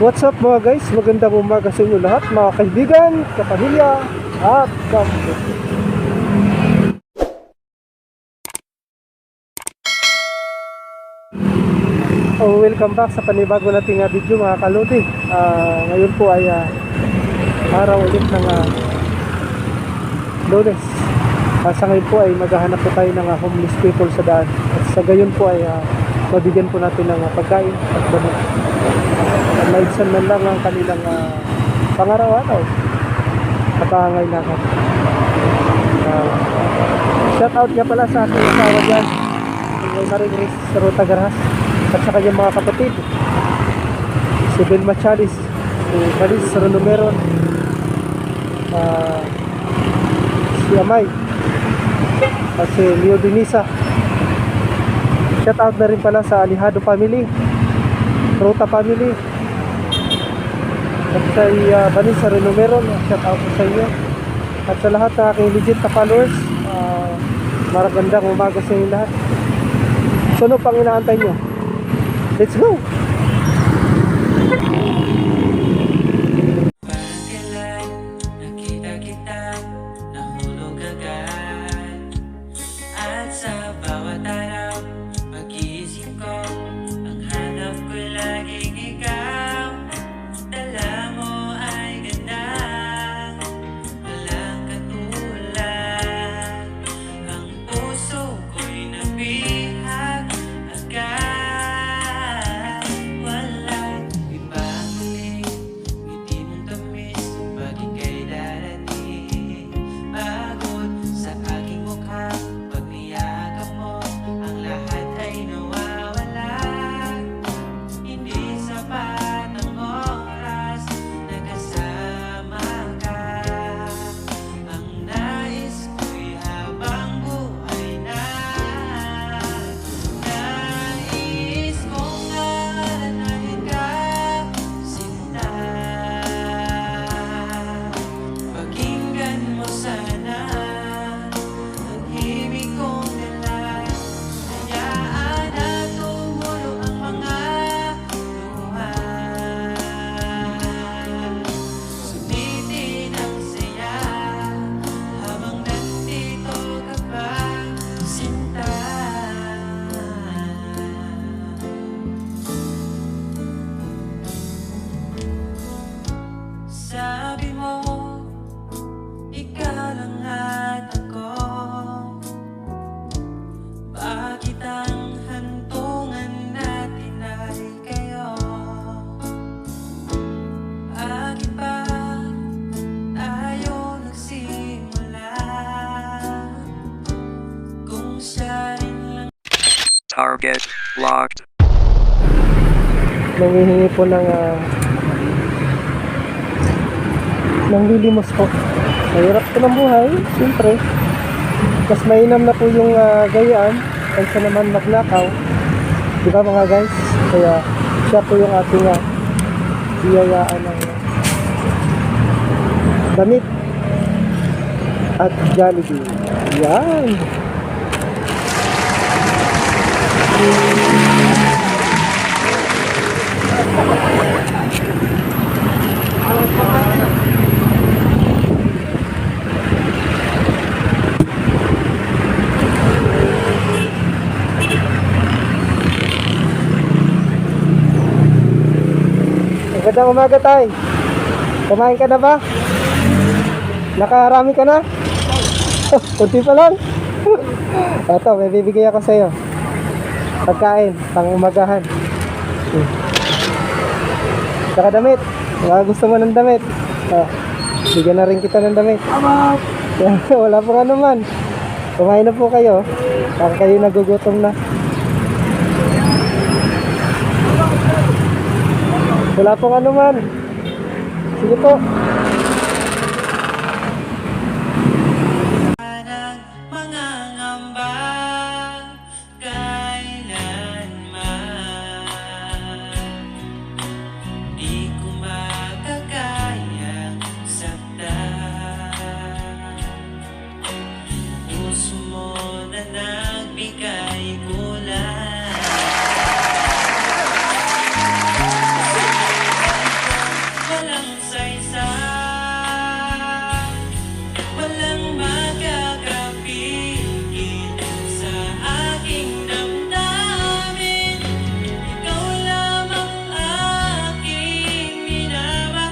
What's up mga guys? Magandang umaga sa inyo lahat mga kaibigan, kapamilya at kamusta. Oh, welcome back sa panibago nating uh, video mga kalodi. Ah, ngayon po ay ah, araw ulit ng uh, lunes. Ah, sa ngayon po ay maghahanap po tayo ng ah, homeless people sa daan. At sa gayon po ay ah, mabigyan po natin ng ah, pagkain at damit. Maibsan man lang ang kanilang uh, pangaraw-araw at pangangailangan. Uh, shout out nga pala sa aking asawa dyan. Kay Maring Riz sa Ruta Garhas at sa kanyang mga kapatid. Si Ben Machalis, si Maris Ronumeron, uh, si Amay, at si Leo Dinisa. Shout out na rin pala sa Alihado family, Ruta family, at sa uh, Vanessa Renomeron, shout out sa inyo. At sa lahat ng aking legit na followers, uh, maragandang umaga sa inyo lahat. So ano pang inaantay nyo? Let's go! Christ. Target locked. Nangihingi po ng uh, ng lilimos po. Mahirap po ng buhay, siyempre. Mas mainam na po yung uh, gayaan kaysa naman magnakaw. Di ba mga guys? Kaya siya po yung ating uh, biyayaan ng damit at Jollibee. Yan! Magandang umaga tay. Kumain ka na ba? Nakarami ka na? Kunti pa lang. Ito, may bibigay ako sa'yo pagkain, pang umagahan. Hmm. Saka damit. Mga gusto mo ng damit. Oh, bigyan na rin kita ng damit. Wala po ano man. Kumain na po kayo. Baka kayo nagugutom na. Wala pong ano man. Sige po. Mga